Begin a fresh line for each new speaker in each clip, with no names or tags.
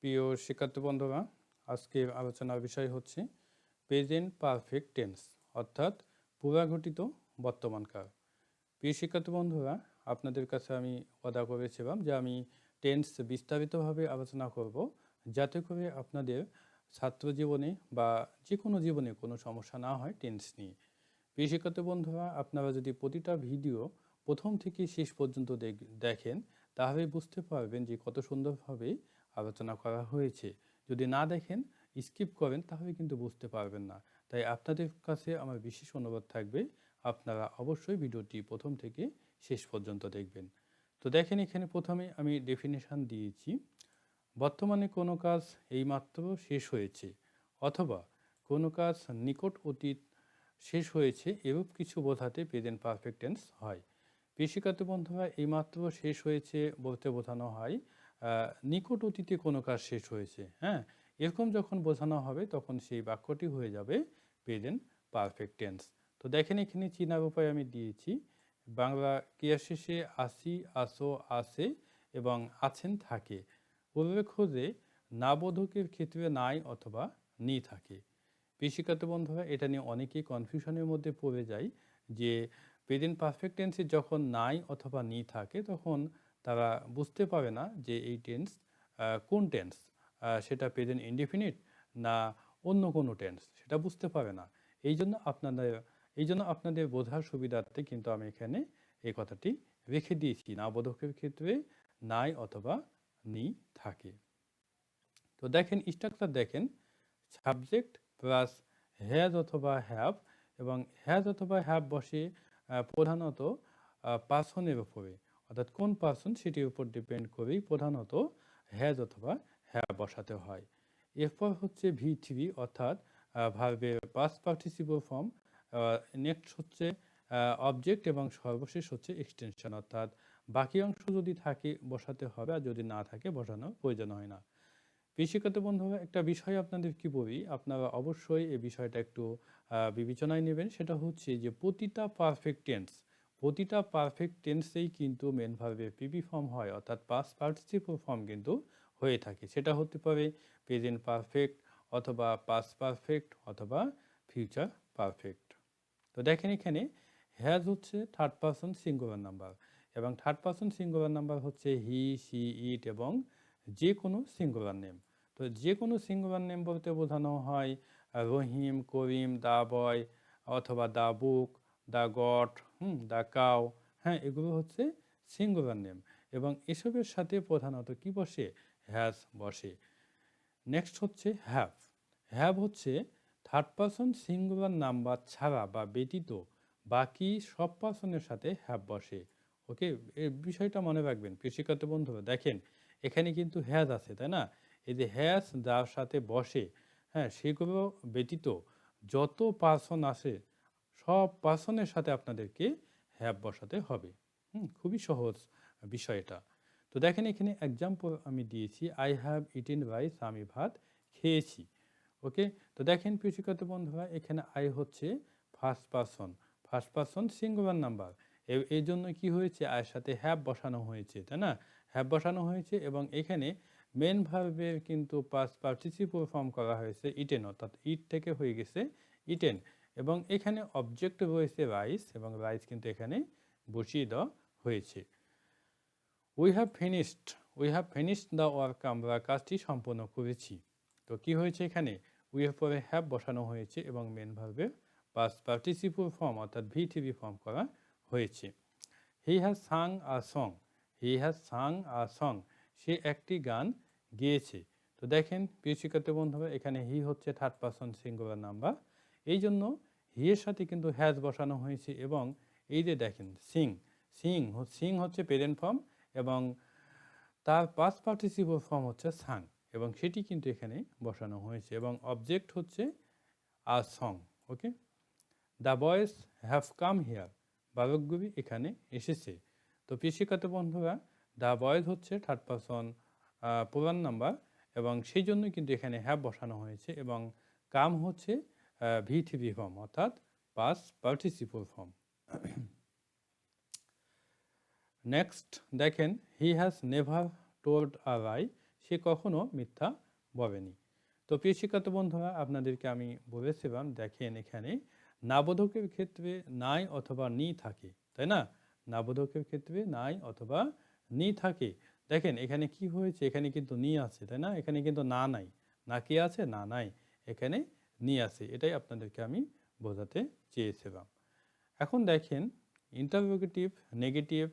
প্রিয় শিক্ষার্থী বন্ধুরা আজকে আলোচনার বিষয় হচ্ছে প্রেজেন্ট পারফেক্ট টেন্স, অর্থাৎ পুরাঘটিত বর্তমানকাল প্রিয় শিক্ষার্থী বন্ধুরা, আপনাদের কাছে আমি অদা করেছিলাম যে আমি টেন্স বিস্তারিতভাবে আলোচনা করব, যাতে করে আপনাদের ছাত্র জীবনে বা যে কোনো জীবনে কোনো সমস্যা না হয় টেন্স নিয়ে। প্রিয় শিক্ষার্থী বন্ধুরা, আপনারা যদি প্রতিটা ভিডিও প্রথম থেকে শেষ পর্যন্ত দেখ- দেখেন, তাহলে বুঝতে পারবেন যে কত সুন্দরভাবে আলোচনা করা হয়েছে। যদি না দেখেন স্কিপ করেন, তাহলে কিন্তু বুঝতে পারবেন না। তাই আপনাদের কাছে আমার বিশেষ অনুরোধ থাকবে, আপনারা অবশ্যই ভিডিওটি প্রথম থেকে শেষ পর্যন্ত দেখবেন। তো দেখেন, এখানে প্রথমে আমি ডেফিনেশন দিয়েছি। বর্তমানে কোনো কাজ এইমাত্র শেষ হয়েছে, অথবা কোনো কাজ নিকট অতীত শেষ হয়েছে, এরূপ কিছু বোঝাতে প্রেজেন্ট পারফেক্ট টেন্স হয়। কৃষিকাত বন্ধুরা, এইমাত্র শেষ হয়েছে বলতে বোঝানো হয় নিকট অতীতে কোনো কাজ শেষ হয়েছে হ্যাঁ? এরকম যখন বোঝানো হবে, তখন সেই বাক্যটি হয়ে যাবে প্রেজেন্ট পারফেক্ট টেন্স তো দেখেন, এখানে চীনার উপায় আমি দিয়েছি। বাংলা ক্রিয়া শেষে আসি, আসো, আসে এবং আছেন, থাকে। উল্লেখ যে, নাবোধকের ক্ষেত্রে নাই অথবা নি থাকে। কৃষিকাত বন্ধুরা, এটা নিয়ে অনেকেই কনফিউশনের মধ্যে পড়ে যায় যে প্রেজেন্ট পারফেক্ট টেন্সে যখন নাই অথবা নি থাকে, তখন তারা বুঝতে পারে না যে এই টেন্স কোন টেন্স? সেটা প্রেজেন্ট ইনডিফিনিট না অন্য কোনো টেন্স? সেটা বুঝতে পারে না। এই জন্য আপনাদের, এই জন্য আপনাদের বোঝার সুবিধার্থে কিন্তু আমি এখানে এই কথাটি রেখে দিয়েছি। না বোধকের ক্ষেত্রে নাই অথবা নি থাকে। তো দেখেন স্ট্রাকচার দেখেন সাবজেক্ট প্লাস হ্যাজ অথবা হ্যাভ এবং হ্যাজ অথবা হ্যাভ বসে প্রধানত পার্সনের উপরে। অর্থাৎ কোন পার্সন সেটির উপর ডিপেন্ড করেই প্রধানত হ্যাজ অথবা হ্যাভ বসাতে হয়। এরপর হচ্ছে ভি থ্রি অর্থাৎ ভার্বের পাস পার্টিসিপল ফর্ম নেক্সট হচ্ছে অবজেক্ট এবং সর্বশেষ হচ্ছে এক্সটেনশন অর্থাৎ বাকি অংশ যদি থাকে বসাতে হবে আর যদি না থাকে বসানোর প্রয়োজন হয় না। কৃষিগত বন্ধুরা একটা বিষয় আপনাদের কি বলি? আপনারা অবশ্যই এই বিষয়টা একটু বিবেচনায় নেবেন। সেটা হচ্ছে যে প্রতিটা পারফেক্ট টেন্স প্রতিটা পারফেক্ট টেন্সেই কিন্তু মেন ভার্বের পিপি ফর্ম হয়, অর্থাৎ পাস পার্টিসিপল ফর্ম কিন্তু হয়ে থাকে। সেটা হতে পারে প্রেজেন্ট পারফেক্ট অথবা পাস পারফেক্ট অথবা ফিউচার পারফেক্ট তো দেখেন এখানে হ্যাজ হচ্ছে থার্ড পার্সন সিঙ্গুলার নাম্বার এবং থার্ড পার্সন সিঙ্গুলার নাম্বার হচ্ছে হি সি ইট এবং যে কোনো সিঙ্গুলার নেম তো যে কোনো সিঙ্গুলার নেম বলতে বোঝানো হয় রহিম, করিম দা বয় অথবা the book the goat hmm the cow হ্যাঁ এগুলো হচ্ছে সিঙ্গুলার নেম এবং এসবের সাথে প্রধানত কি বসে? হ্যাজ বসে। নেক্সট হচ্ছে হ্যাভ হ্যাভ হচ্ছে থার্ড পার্সন সিঙ্গুলার নাম্বার ছাড়া বা ব্যতীত বাকি সব পার্সনের সাথে হ্যাভ বসে। ওকে এই বিষয়টা মনে রাখবেন কৃষিকাত বন্ধুরা, দেখেন, এখানে কিন্তু হ্যাজ আছে, তাই না? এই যে হ্যাজ যার সাথে বসে হ্যাঁ সেগুলো ব্যতীত যত পার্সন আসে সব পার্সনের সাথে আপনাদেরকে হ্যাভ বসাতে হবে। হুম, খুবই সহজ বিষয় এটা। তো দেখেন এখানে এক্সাম্পল আমি দিয়েছি আই হ্যাভ ইটেন রাইস আমি ভাত খেয়েছি। ওকে? তো দেখেন কৃষিগত বন্ধুরা, এখানে আই হচ্ছে first person first person singular number এই জন্য কি হয়েছে? আয়ের সাথে হ্যাভ বসানো হয়েছে, তাই না? হ্যাভ বসানো হয়েছে এবং এখানে মেন ভার্বের কিন্তু পাস পার্টিসিপল ফর্ম করা হয়েছে ইটেন অর্থাৎ ইট থেকে হয়ে গেছে ইটেন এবং এখানে অবজেক্ট রয়েছে রাইস এবং রাইস কিন্তু এখানে বসিয়ে দেওয়া হয়েছে। We have finished we have finished the work আমরা কাজটি সম্পন্ন করেছি। তো কি হয়েছে এখানে? উই এর পরে হ্যাভ বসানো হয়েছে এবং মেন ভার্বের পাস পার্টিসিপল ফর্ম অর্থাৎ ভি থ্রি ফর্ম করা হয়েছে। He has sung a song he has sung a song সে একটি গান গেয়েছে। তো দেখেন প্রিয় শিক্ষার্থী বন্ধুরা, এখানে হি হচ্ছে থার্ড পার্সন সিঙ্গুলার নাম্বার এই জন্য হি এর সাথে কিন্তু হ্যাজ বসানো হয়েছে এবং এই যে দেখেন, সিং সিং সিং হচ্ছে প্রেজেন্ট ফর্ম এবং তার পাস পার্টিসিপল ফর্ম হচ্ছে সাং এবং সেটি কিন্তু এখানে বসানো হয়েছে এবং অবজেক্ট হচ্ছে a song okay the boys have come here বালকগুলি এখানে এসেছে। তো কৃষিকাত বন্ধুরা দ্য বয়েজ হচ্ছে থার্ড পার্সন পুরান নাম্বার এবং সেই জন্যই কিন্তু এখানে হ্যাভ বসানো হয়েছে এবং কাম হচ্ছে ভি থ্রি ফর্ম অর্থাৎ পাস পার্টিসিপল ফর্ম নেক্সট দেখেন he has never told a lie সে কখনো মিথ্যা বলেনি। তো প্রিয় শিক্ষার্থী বন্ধুরা, আপনাদেরকে আমি বলেছিলাম, দেখেন এখানে, নাবোধকের ক্ষেত্রে নাই অথবা নি থাকে, তাই না? নাবোধকের ক্ষেত্রে নাই অথবা নি থাকে। দেখেন, এখানে কি হয়েছে? এখানে কিন্তু নি আছে, তাই না? এখানে কিন্তু না নাই। না কি আছে? না নাই। এখানে নি আসে, এটাই আপনাদেরকে আমি বোঝাতে চেয়েছিলাম। এখন দেখেন interrogative negative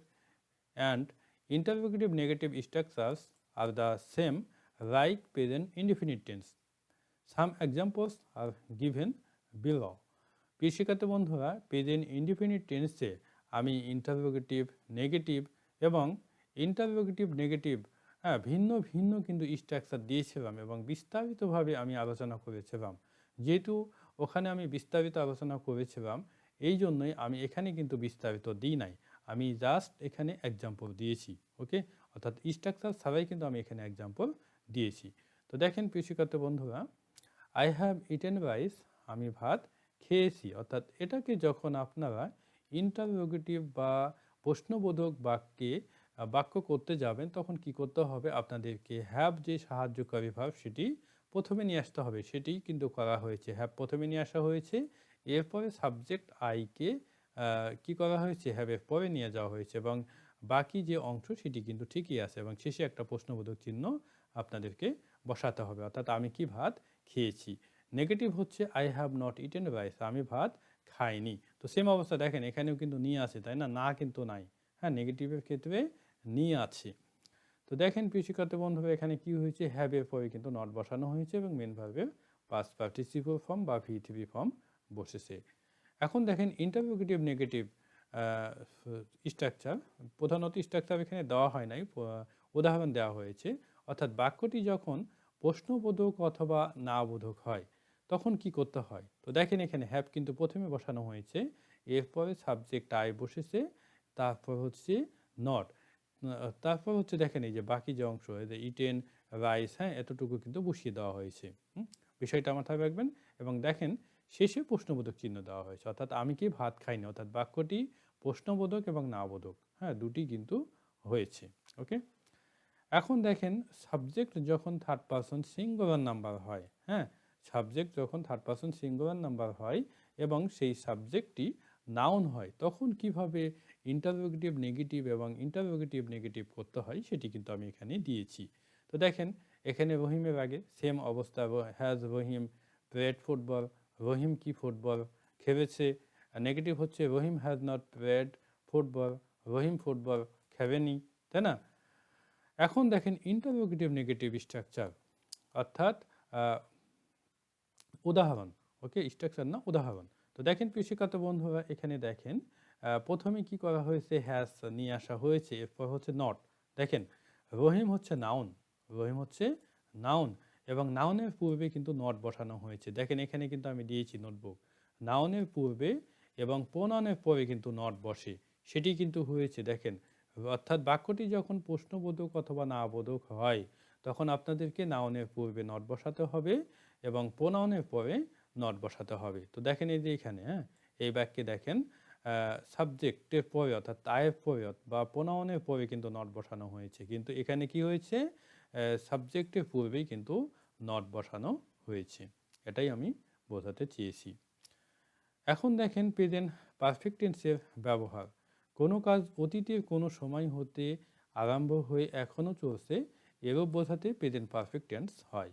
and interrogative negative structures are the same like present indefinite tense some examples are given below প্রিয় বন্ধুরা প্রেজেন্ট ইনডিফিনিট টেন্সে আমি ইন্টারভিউগেটিভ নেগেটিভ এবং ইন্টারভিউগেটিভ নেগেটিভ হ্যাঁ ভিন্ন ভিন্ন কিন্তু স্ট্রাকচার দিয়েছিলাম এবং বিস্তারিতভাবে আমি আলোচনা করেছিলাম। যেহেতু ওখানে আমি বিস্তারিত আলোচনা করেছিলাম, এই জন্যই আমি এখানে কিন্তু বিস্তারিত দিই নাই। আমি জাস্ট এখানে এক্সাম্পল দিয়েছি ওকে অর্থাৎ স্ট্রাকচার ছাড়াই কিন্তু আমি এখানে এক্সাম্পল দিয়েছি। তো দেখেন কৃষিকর্তা বন্ধুরা আই হ্যাভ ইটেন রাইস আমি ভাত খেয়েছি। অর্থাৎ এটাকে যখন আপনারা ইন্টারোগেটিভ বা প্রশ্নবোধক বাক্যে, বাক্য করতে যাবেন, তখন কি করতে হবে? আপনাদেরকে হ্যাভ যে সাহায্যকারী ভাব, সেটি প্রথমে নিয়ে আসতে হবে সেটি কিন্তু করা হয়েছে। হ্যাভ প্রথমে নিয়ে আসা হয়েছে, এরপরে সাবজেক্ট আইকে কি করা হয়েছে? হ্যাভের পরে নিয়ে যাওয়া হয়েছে এবং বাকি যে অংশ সেটি কিন্তু ঠিকই আছে এবং শেষে একটা প্রশ্নবোধক চিহ্ন আপনাদেরকে বসাতে হবে। অর্থাৎ আমি কি ভাত খেয়েছি? নেগেটিভ হচ্ছে I have not eaten rice আমি ভাত খাইনি। তো সেম অবস্থা দেখেন, এখানেও কিন্তু নিয়ে আছে, তাই না? না কিন্তু নাই। হ্যাঁ নেগেটিভের ক্ষেত্রে নিয়ে আছে। তো দেখেন কৃষিকাতে বন্ধুরা, এখানে কি হয়েছে? হ্যাবের পরে কিন্তু নট বসানো হয়েছে এবং মেন ভার্বের পাস পার্টিসিপল ফর্ম বা ভিটিভি ফর্ম বসেছে। এখন দেখেন ইন্টারভিউগেটিভ নেগেটিভ স্ট্রাকচার প্রধানত স্ট্রাকচার এখানে দেওয়া হয় নাই উদাহরণ দেওয়া হয়েছে। অর্থাৎ বাক্যটি যখন প্রশ্নবোধক অথবা না বোধক হয়, তখন কি করতে হয়? তো দেখেন এখানে হ্যাভ কিন্তু প্রথমে বসানো হয়েছে, এরপরে সাবজেক্ট আই বসেছে, তারপর হচ্ছে নট তারপর হচ্ছে দেখেন এই যে বাকি যে অংশ যে ইটেন রাইস হ্যাঁ এতটুকু কিন্তু বসিয়ে দেওয়া হয়েছে? বিষয়টা মাথায় রাখবেন। এবং দেখেন শেষে প্রশ্নবোধক চিহ্ন দেওয়া হয়েছে। অর্থাৎ আমি কি ভাত খাইনি? অর্থাৎ বাক্যটি প্রশ্নবোধক এবং না বোধক হ্যাঁ দুটি কিন্তু হয়েছে ওকে এখন দেখেন সাবজেক্ট যখন থার্ড পারসন সিঙ্গুলার নাম্বার হয় হ্যাঁ সাবজেক্ট যখন থার্ড পারসন সিঙ্গুলার নাম্বার হয় এবং সেই সাবজেক্টটি নাউন হয়, তখন কীভাবে ইন্টারভিউগেটিভ নেগেটিভ এবং ইন্টারভিউগেটিভ নেগেটিভ করতে হয় সেটি কিন্তু আমি এখানে দিয়েছি। তো দেখেন, এখানে রহিমের আগে সেম অবস্থা has Rahim played football Rahim কি ফুটবল খেলেছে নেগেটিভ হচ্ছে Rahim has not played football Rahim football খেলেনি, তাই না? এখন দেখেন ইন্টারভিউগেটিভ নেগেটিভ স্ট্রাকচার অর্থাৎ উদাহরণ ওকে স্ট্রাকচার না, উদাহরণ। তো দেখেন কৃষিকাত বন্ধুরা, এখানে দেখেন প্রথমে কি করা হয়েছে, হ্যাস নিয়ে আসা হয়েছে, এরপর হচ্ছে নট। দেখেন, রহিম হচ্ছে নাউন, রহিম হচ্ছে নাউন, এবং নাউনের পূর্বে কিন্তু নট বসানো হয়েছে। দেখেন, এখানে কিন্তু আমি দিয়েছি নোটবুক। নাউনের পূর্বে এবং প্রনাউনের পরে কিন্তু নট বসে, সেটি কিন্তু হয়েছে। দেখেন, অর্থাৎ বাক্যটি যখন প্রশ্নবোধক অথবা না বোধক হয়, তখন আপনাদেরকে নাউনের পূর্বে নট বসাতে হবে এবং প্রনাউনের পরে নট বসাতে হবে। তো দেখেন এই যে এখানে হ্যাঁ এই বাক্যে দেখেন সাবজেক্টের পরে অর্থাৎ তায়ের পরে বা প্রনাউনের পরে কিন্তু নট বসানো হয়েছে। কিন্তু এখানে কি হয়েছে? সাবজেক্টের পূর্বেই কিন্তু নট বসানো হয়েছে। এটাই আমি বোঝাতে চেয়েছি। এখন দেখেন প্রেজেন্ট পারফেক্ট টেন্সের ব্যবহার। কোনো কাজ অতীতের কোনো সময় হতে আরম্ভ হয়ে এখনও চলছে, এরূপ বোঝাতে প্রেজেন্ট পারফেক্ট টেন্স হয়।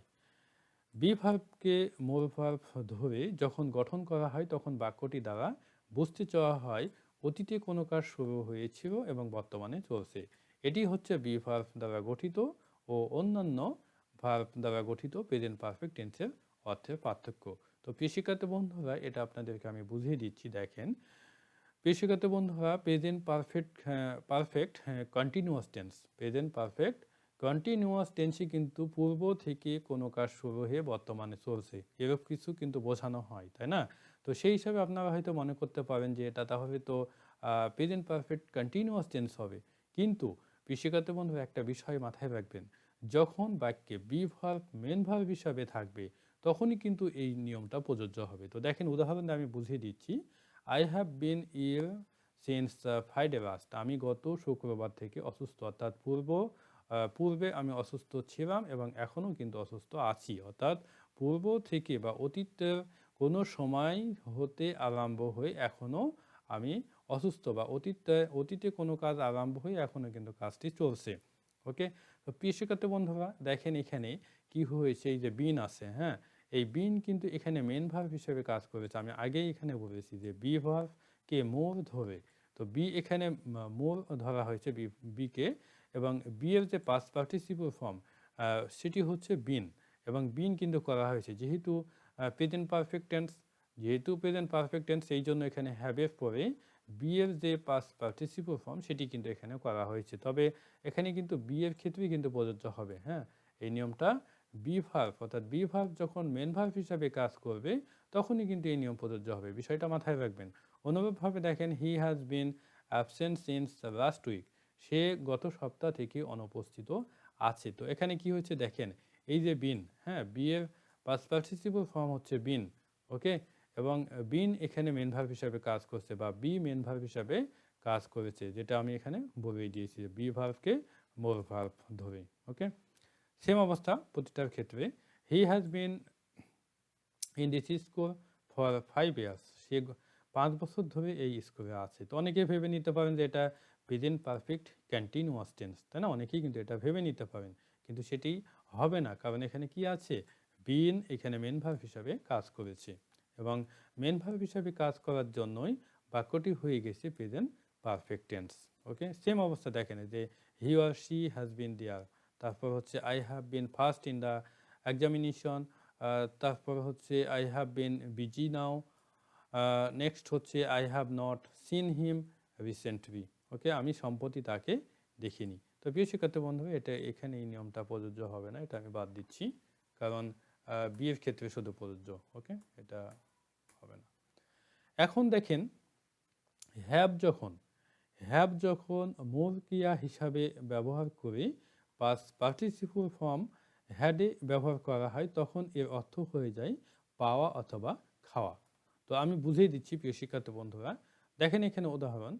বি ভার্বকে মোর ভার্ব ধরে যখন গঠন করা হয়, তখন বাক্যটি দ্বারা বুঝতে চাওয়া হয়, অতীতে কোনো কাজ শুরু হয়েছিল এবং বর্তমানে চলছে। এটি হচ্ছে বি ভার্ব দ্বারা গঠিত ও অন্যান্য ভার্ব দ্বারা গঠিত প্রেজেন্ট পারফেক্ট টেন্সের অর্থের পার্থক্য। তো কৃষিকাত বন্ধুরা, এটা আপনাদেরকে আমি বুঝিয়ে দিচ্ছি, দেখেন। কৃষিগত বন্ধুরা present perfect perfect continuous tense present perfect continuous টেন্সই কিন্তু পূর্ব থেকে কোনো কাজ শুরু হয়ে বর্তমানে চলছে। এরূপ কিছু কিন্তু বোঝানো হয়, তাই না? তো সেই হিসাবে আপনারা হয়তো মনে করতে পারেন যে এটা তাহলে তো প্রেজেন্ট পারফেক্ট কন্টিনিউয়াস টেন্স হবে। কিন্তু কৃষিগত বন্ধু, একটা বিষয় মাথায় রাখবেন। যখন বাক্যে বি ভার্ব মেন ভার্ব হিসাবে থাকবে, তখনই কিন্তু এই নিয়মটা প্রযোজ্য হবে। তো দেখেন, উদাহরণ আমি বুঝিয়ে দিচ্ছি। I have been ill since Friday last আমি গত শুক্রবার থেকে অসুস্থ, অর্থাৎ পূর্ব পূর্বে আমি অসুস্থ ছিলাম এবং এখনও কিন্তু অসুস্থ আছি। অর্থাৎ পূর্ব থেকে বা অতীতের কোনো সময় হতে আরম্ভ হয়ে এখনও আমি অসুস্থ বা অতীতে অতীতে কোনো কাজ আরম্ভ হয়ে এখনও কিন্তু কাজটি চলছে। ওকে? তো শিক্ষার্থী বন্ধুরা, দেখেন এখানে কি হয়েছে, এই যে বিন আছে হ্যাঁ? এই বিন কিন্তু এখানে মেন ভার্ব হিসেবে কাজ করেছে। আমি আগেই এখানে বলেছি যে বি ভার্ব কে মোর ধরে। তো বি এখানে মোর ধরা হয়েছে বি বিকে এবং বি এর যে পাস পার্টিসিপল ফর্ম সেটি হচ্ছে বিন এবং বিন কিন্তু করা হয়েছে। যেহেতু প্রেজেন্ট পারফেক্ট টেন্স যেহেতু প্রেজেন্ট পারফেক্ট টেন্স এই জন্য এখানে হ্যাভের পরে বি এর যে পাস পার্টিসিপল ফর্ম সেটি কিন্তু এখানে করা হয়েছে। তবে এখানে কিন্তু বি এর ক্ষেত্রেই কিন্তু প্রযোজ্য হবে হ্যাঁ? এই নিয়মটা বি ভার্ভ অর্থাৎ বি ভার্ভ যখন মেন ভার্ভ হিসাবে কাজ করবে, তখনই কিন্তু এই নিয়ম প্রযোজ্য হবে। বিষয়টা মাথায় রাখবেন। অনুরূপভাবে দেখেন he has been absent since last week সে গত সপ্তাহ থেকে অনুপস্থিত আছে। তো এখানে কি হচ্ছে দেখেন, এই যে বিন হ্যাঁ বি এর পাস পার্টিসিপল ফর্ম হচ্ছে বিন, ওকে? এবং বিন এখানে মেন ভার্ভ হিসাবে কাজ করছে বা বি মেন ভার্ভ হিসাবে কাজ করেছে, যেটা আমি এখানে বলেই দিয়েছি বি ভার্ভকে মোর ভার্ভ ধরে, ওকে? সেম অবস্থা প্রতিটার ক্ষেত্রে। He has been in this school for five years সে পাঁচ বছর ধরে এই স্কুলে আছে। তো অনেকে ভেবে নিতে পারেন যে এটা প্রেজেন্ট পারফেক্ট কন্টিনিউয়াস টেন্স তাই না? অনেকেই কিন্তু এটা ভেবে নিতে পারেন, কিন্তু সেটি হবে না, কারণ এখানে কি আছে? বিন এখানে মেন ভার্ভ হিসাবে কাজ করেছে, এবং মেন ভার্ভ হিসাবে কাজ করার জন্যই বাক্যটি হয়ে গেছে present perfect tense okay same অবস্থা দেখেন যে হি আর শি হ্যাজ বিন দেয়ার তারপর হচ্ছে I have been first in the examination তারপর হচ্ছে I have been busy now next হচ্ছে I have not seen him recently okay? আমি সম্প্রতি তাকে দেখিনি। তো প্রিয় শিক্ষার্থী বন্ধু এটা এখানে এই নিয়মটা প্রযোজ্য হবে না, এটা আমি বাদ দিচ্ছি। কারণ বিয়ের ক্ষেত্রে শুধু প্রযোজ্য, ওকে? এটা হবে না। এখন দেখেন, হ্যাব যখন হ্যাব যখন মূল ক্রিয়া হিসাবে ব্যবহার করে পাস পার্টিসিপল ফর্ম হ্যাডে ব্যবহার করা হয়, তখন এর অর্থ হয়ে যায় পাওয়া অথবা খাওয়া। তো আমি বুঝিয়ে দিচ্ছি প্রিয় শিক্ষার্থী বন্ধুরা। দেখেন এখানে উদাহরণ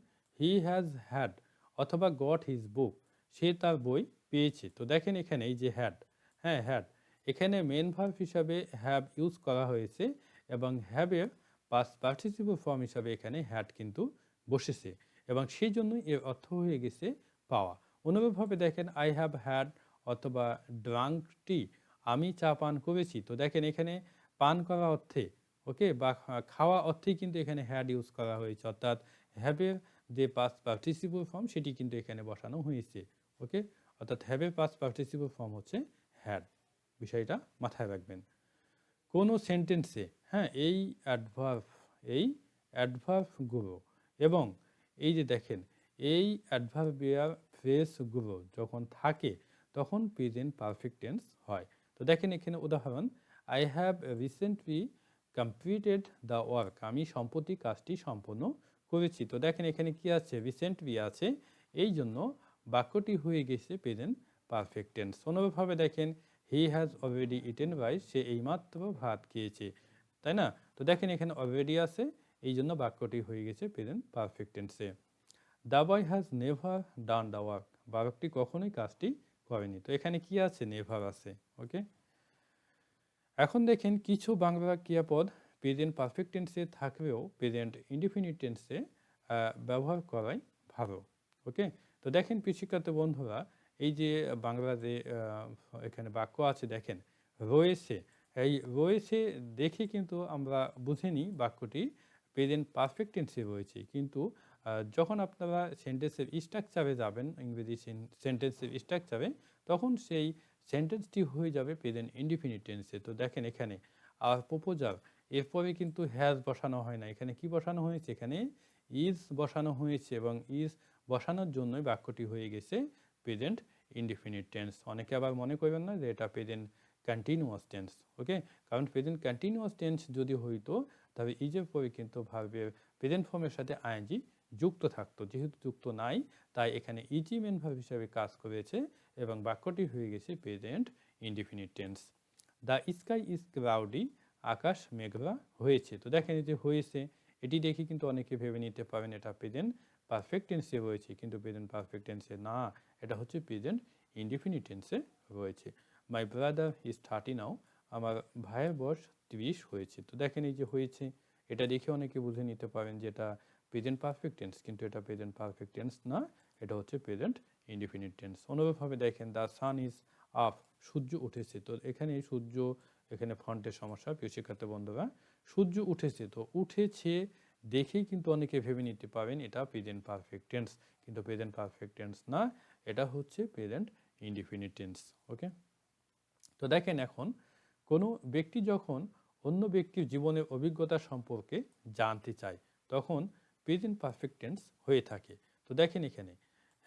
হি হ্যাজ হ্যাড অথবা গট হিজ বুক সে তার বই পেয়েছে। তো দেখেন এখানে এই যে হ্যাড হ্যাঁ হ্যাড এখানে মেন ভার্ভ হিসাবে হ্যাভ ইউজ করা হয়েছে এবং হ্যাভের পাস পার্টিসিপল ফর্ম হিসাবে এখানে হ্যাড কিন্তু বসেছে এবং সেই জন্যই এর অর্থ হয়ে গেছে পাওয়া। অনুরূপভাবে দেখেন আই হ্যাভ হ্যাড অথবা ড্রাঙ্ক টি আমি চা পান করেছি। তো দেখেন এখানে পান করা অর্থে, ওকে, বা খাওয়া অর্থেই কিন্তু এখানে হ্যাড ইউজ করা হয়েছে। অর্থাৎ হ্যাভের যে পাস পার্টিসিপল ফর্ম সেটি কিন্তু এখানে বসানো হয়েছে ওকে অর্থাৎ হ্যাভের পাস পার্টিসিপল ফর্ম হচ্ছে হ্যাড বিষয়টা মাথায় রাখবেন। কোনো সেন্টেন্সে হ্যাঁ এই অ্যাডভার্ভ এই অ্যাডভার্ভগুলো এবং এই যে দেখেন, এই অ্যাডভার্বিয়ার ফ্রেজগুলো যখন থাকে, তখন প্রেজেন্ট পারফেক্ট টেন্স হয়। তো দেখেন এখানে উদাহরণ I have recently completed the work আমি সম্প্রতি কাজটি সম্পন্ন করেছি। তো দেখেন এখানে কি আছে? রিসেন্টলি আছে। এই জন্য বাক্যটি হয়ে গেছে প্রেজেন্ট পারফেক্ট টেন্স অনুরূপভাবে দেখেন he has already eaten rice সে এইমাত্র ভাত খেয়েছে। তাই না? তো দেখেন এখানে অলরেডি আছে এই জন্য বাক্যটি হয়ে গেছে প্রেজেন্ট পারফেক্ট টেন্সে the boy has never done the work বালকটি কখনোই কাজটি করেনি। তো এখানে কি আছে? নেভার আছে। ওকে এখন দেখেন কিছু বাংলা ক্রিয়াপদ প্রেজেন্ট পারফেক্ট টেন্সে থাকলেও প্রেজেন্ট ইনডিফিনিট টেন্সে ব্যবহার করাই ভালো ওকে তো দেখেন কৃষিকাতে বন্ধুরা, এই যে বাংলা যে এখানে বাক্য আছে, দেখেন, রয়েছে। এই রয়েছে দেখে কিন্তু আমরা বুঝে নিই বাক্যটি প্রেজেন্ট পারফেক্ট টেন্সে রয়েছে। কিন্তু যখন আপনারা সেন্টেন্সের স্ট্রাকচারে যাবেন, ইংরেজি সেন্টেন্সের স্ট্রাকচারে তখন সেই সেন্টেন্সটি হয়ে যাবে প্রেজেন্ট ইনডিফিনিট টেন্সে তো দেখেন এখানে, আর প্রপোজাল এরপরে কিন্তু হ্যাজ বসানো হয় না। এখানে কি বসানো হয়েছে? এখানে ইজ বসানো হয়েছে এবং ইজ বসানোর জন্যই বাক্যটি হয়ে গেছে প্রেজেন্ট ইনডিফিনিট টেন্স অনেকে আবার মনে করবেন না যে এটা প্রেজেন্ট কন্টিনিউয়াস টেন্স ওকে কারণ প্রেজেন্ট কন্টিনিউয়াস টেন্স যদি হইতো তবে ইজের পরে কিন্তু ভার্বের প্রেজেন্ট ফর্মের সাথে আইএনজি যুক্ত থাকতো। যেহেতু যুক্ত নাই, তাই এখানে ইজি মেন ভার্ব হিসাবে কাজ করেছে এবং বাক্যটি হয়ে গেছে present indefinite tense the sky is cloudy আকাশ, মেঘলা হয়েছে। তো দেখেন যে হয়েছে, এটি দেখে কিন্তু অনেকে ভেবে নিতে পারেন এটা প্রেজেন্ট পারফেক্ট টেন্সে রয়েছে। কিন্তু প্রেজেন্ট পারফেক্ট টেন্সে না, এটা হচ্ছে প্রেজেন্ট ইনডিফিনিট টেন্সে রয়েছে। My brother is thirty now আমার ভাইয়ের বয়স তিরিশ হয়েছে। তো দেখেন এই যে হয়েছে, এটা দেখে অনেকে বুঝে নিতে পারেন যে এটা প্রেজেন্ট পারফেক্ট টেন্স কিন্তু এটা প্রেজেন্ট পারফেক্ট টেন্স না, এটা হচ্ছে প্রেজেন্ট ইনডিফিনিট টেন্স অনুরূপভাবে দেখেন দ্য সান ইজ আপ সূর্য উঠেছে। তো এখানে সূর্য এখানে ফন্টের সমস্যা, প্রিয় শিক্ষার্থী বন্ধুরা। সূর্য উঠেছে তো উঠেছে দেখেই কিন্তু অনেকে ভেবে নিতে পারেন, এটা প্রেজেন্ট পারফেক্ট টেন্স কিন্তু প্রেজেন্ট পারফেক্ট টেন্স না, এটা হচ্ছে প্রেজেন্ট ইনডিফিনিট টেন্স ওকে তো দেখেন এখন, কোনো ব্যক্তি যখন অন্য ব্যক্তির জীবনের অভিজ্ঞতা সম্পর্কে জানতে চায়, তখন প্রেজেন্ট পারফেক্ট টেন্স হয়ে থাকে। তো দেখেন এখানে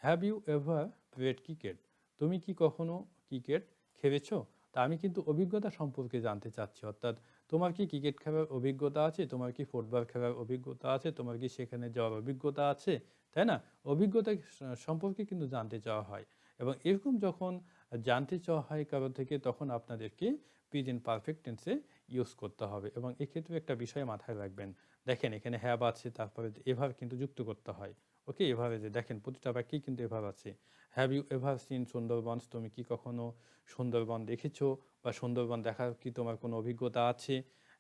have you ever played cricket তুমি কি কখনো ক্রিকেট খেলেছো? তা আমি কিন্তু অভিজ্ঞতা সম্পর্কে জানতে চাচ্ছি। অর্থাৎ তোমার কি ক্রিকেট খেলার অভিজ্ঞতা আছে? তোমার কি ফুটবল খেলার অভিজ্ঞতা আছে? তোমার কি সেখানে যাওয়ার অভিজ্ঞতা আছে? তাই না? অভিজ্ঞতা সম্পর্কে কিন্তু জানতে চাওয়া হয়। এবং এরকম যখন জানতে চাওয়া হয় কারও থেকে, তখন আপনাদেরকে প্রেজেন্ট পারফেক্ট টেন্সে ইউজ করতে হবে। এবং এক্ষেত্রে একটা বিষয় মাথায় রাখবেন। দেখেন, এখানে হ্যাব আছে, তারপরে এভার কিন্তু যুক্ত করতে হয়। ওকে, এভাবে যে দেখেন প্রতিটা বাক্যেই কিন্তু এভার আছে। Have you ever seen Sundarban? তুমি কি কখনো সুন্দরবন দেখেছ? বা সুন্দরবন দেখার কি তোমার কোনো অভিজ্ঞতা আছে?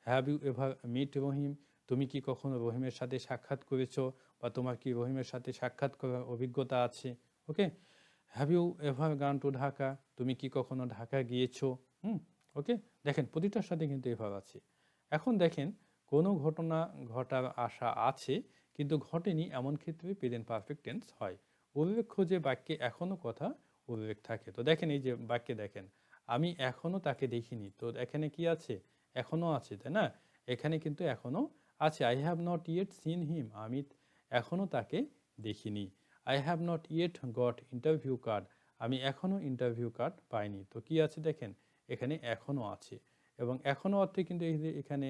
Have you ever meet Rahim তুমি কি কখনো রহিমের সাথে সাক্ষাৎ করেছ? বা তোমার কি রহিমের সাথে সাক্ষাৎ করার অভিজ্ঞতা আছে? Okay? Have you ever gone to Dhaka তুমি কি কখনো ঢাকা গিয়েছো? হুম, ওকে? দেখেন প্রতিটার সাথে কিন্তু এভার আছে। এখন দেখেন কোনো ঘটনা ঘটার আশা আছে কিন্তু ঘটেনি এমন ক্ষেত্রে প্রেজেন্ট পারফেক্ট টেন্স হয়। উল্লেখ খোঁজে বাক্যে এখনও কথা উল্লেখ থাকে। তো দেখেন এই যে বাক্যে দেখেন, আমি এখনও তাকে দেখিনি। তো এখানে কি আছে? এখনও আছে, তাই না? এখানে কিন্তু এখনও আছে। I have not yet seen him আমি এখনও তাকে দেখিনি। I have not yet got interview card আমি এখনও ইন্টারভিউ কার্ড পাইনি। তো কি আছে দেখেন? এখানে এখনও আছে। এবং এখনও অর্থে কিন্তু যে এখানে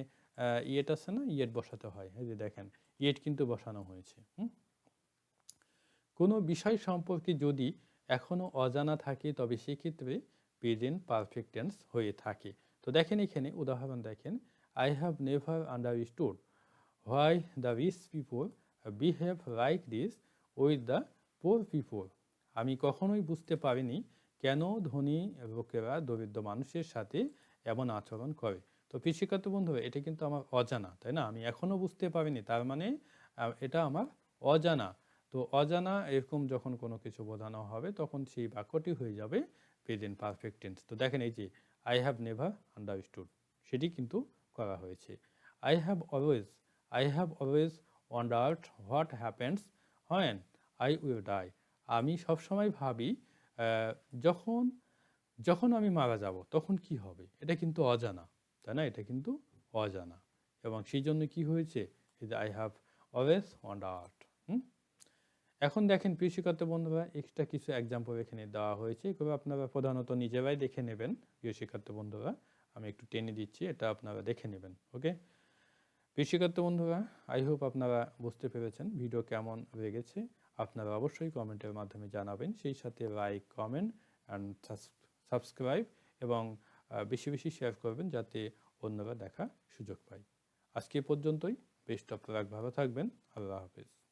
ইয়েট আছে না? ইয়েট বসাতে হয়। এই যে দেখেন, ইয়েট কিন্তু বসানো হয়েছে কোনো বিষয় সম্পর্কে যদি এখনও অজানা থাকে, তবে সেক্ষেত্রে প্রেজেন্ট পারফেক্ট টেন্স হয়ে থাকে। তো দেখেন এখানে, উদাহরণ দেখেন I have never understood why the rich people behave like this with the poor people আমি কখনোই বুঝতে পারিনি কেন ধনী লোকেরা দরিদ্র মানুষের সাথে এমন আচরণ করে। তো কৃষিকাত বন্ধুরা এটা কিন্তু আমার অজানা, তাই না? আমি এখনও বুঝতে পারিনি, তার মানে এটা আমার অজানা। তো অজানা এরকম যখন কোনো কিছু বোঝানো হবে, তখন সেই বাক্যটি হয়ে যাবে প্রেজেন্ট পারফেক্ট টেন্স তো দেখেন এই যে আই হ্যাভ নেভার আন্ডারস্টুড সেটি কিন্তু করা হয়েছে। I have always I have always wondered what happens when I will die আমি সবসময় ভাবি যখন যখন আমি মারা যাব, তখন কি হবে? এটা কিন্তু অজানা। তাই না, এটা কিন্তু অজানা। এবং সেই জন্য কি হয়েছে? I have always wondered hmm? এখন দেখেন প্রিয় বন্ধুরা এক্সট্রা কিছু এক্সাম্পল এখানে দেওয়া হয়েছে। এগুলো আপনারা প্রধানত নিজেরাই দেখে নেবেন, প্রিয় শিক্ষার্থী বন্ধুরা। আমি একটু টেনে দিচ্ছি, এটা আপনারা দেখে নেবেন, ওকে? প্রিয় বন্ধুরা আই হোপ আপনারা বুঝতে পেরেছেন ভিডিও কেমন লেগেছে। আপনারা অবশ্যই কমেন্টের মাধ্যমে জানাবেন। সেই সাথে লাইক কমেন্ট অ্যান্ড সাবস্ক্রাইব এবং বেশি বেশি শেয়ার করবেন যাতে অন্যরা দেখা সুযোগ পায়। আজকে পর্যন্তই। বেস্ট অফ ভালো থাকবেন। আল্লাহ হাফিজ।